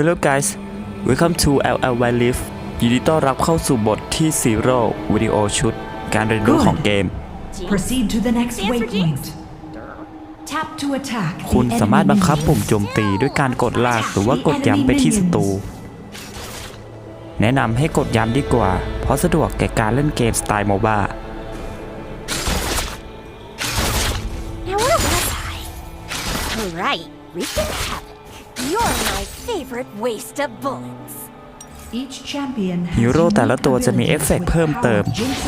Hello guys welcome to LL y l i v e ยินดีต้อนรับเข้าสู่บทที่ีโร่วิดีโอชุดการเรียนรู้ของเกม Proceed to the next waypoint Tap to attack คุณสามารถบังคับปุ่มโจมตีด้วยการกดลากหรือว่ากดย้ำไปที่ศัตรู แนะนำให้กดย้ำดีกว่าเพราะสะดวกแก่การเล่นเกมสไตล์โมบ้า You're my favorite waste of bullets. ฮีโร่แต่ละตัวจะมีเอฟเฟกเพิ่มเติม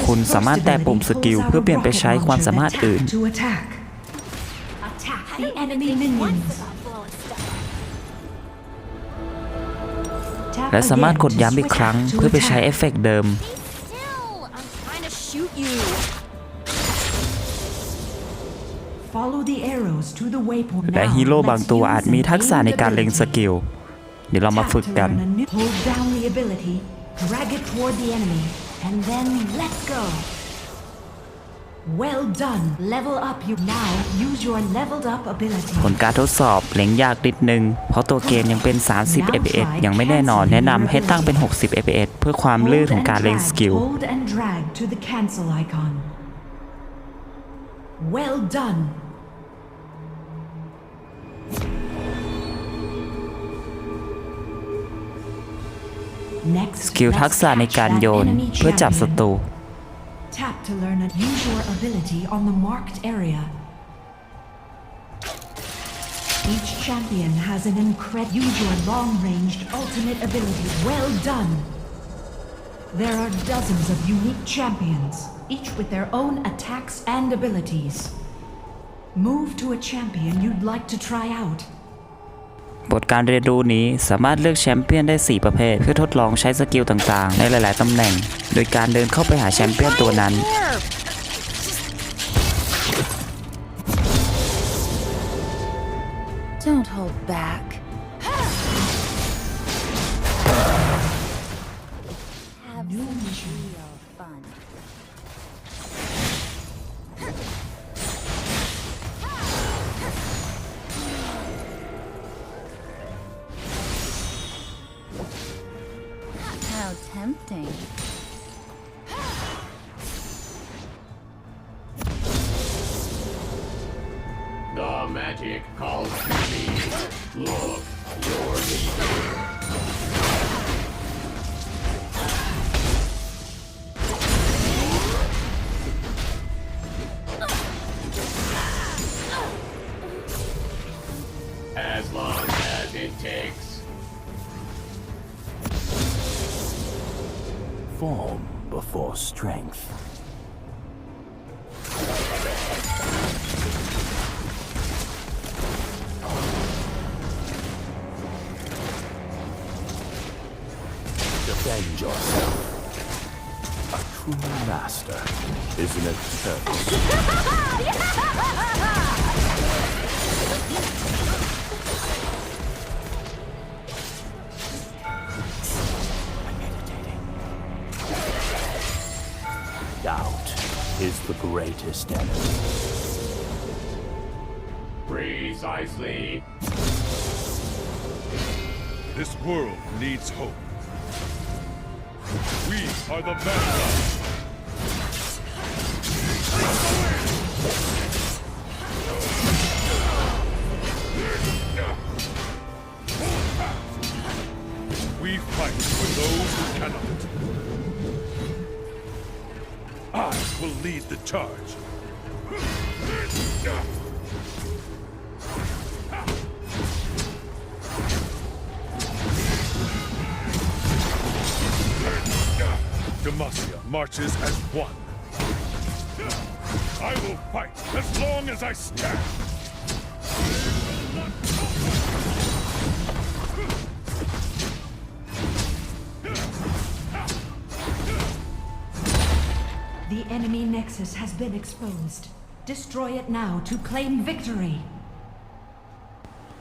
คุณสามารถแตะปุ่มสกิลเพื่อเปลี่ยนไปใช้ความสามารถอื่น และสามารถกดย้ำอีกครั้งเพื่อไปใช้เอฟเฟกเดิมและฮีโร่บางตัวอาจมีทักษะในการเล็งสกิล เดี๋ยวเรามาฝึกกันผลการทดสอบเล็งยากนิดนึงเพราะตัวเกมยังเป็น 30 fps ยังไม่แน่นอนแนะนำให้ตั้งเป็น 60 fps เพื่อความลื่นของการเล็งสกิล Well done. Next, สกิลทักษะในการโยนเพื่อจับศัตรู Tap to learn and use your ability on the marked area. Each champion has an incredible. Use your long-ranged ultimate ability. Well done. There are dozens of unique champions, each with their own attacks and abilities. Move to a champion you'd like to try out. บทการเรียนรู้นี้สามารถเลือกแชมเปี้ยนได้4 ประเภท เพื่อทดลองใช้สกิลต่างๆ ในหลายๆตำแหน่ง โดยการเดินเข้าไปหาแชมเปี้ยนตัวนั้นไม่ต้องหลบ New mission. Fun. How tempting. The magic calls to me. Look, your As long as it takes. Form before strength. Defend yourself. A true master is an eternal. doubt is the greatest enemy. Precisely. This world needs hope. We are the vanguard. I will lead the charge. Demacia marches as one. I will fight as long as I stand. enemy nexus has been exposed. Destroy it now to claim victory.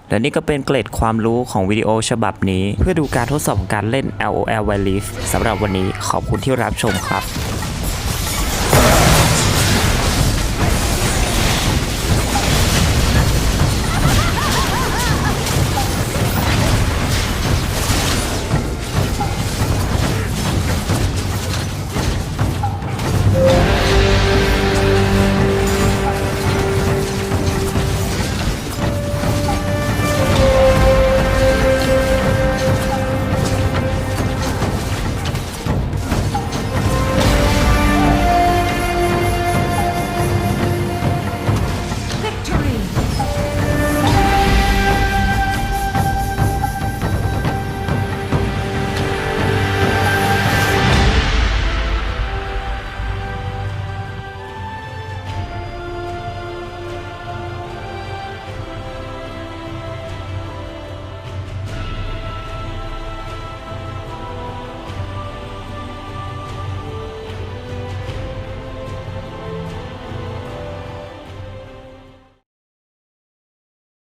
และนี่ก็เป็นเกรดความรู้ของวิดีโอฉบับนี้เพื่อดูการทดสอบของการเล่น LOL Wild Rift สำหรับวันนี้ขอบคุณที่รับชมครับ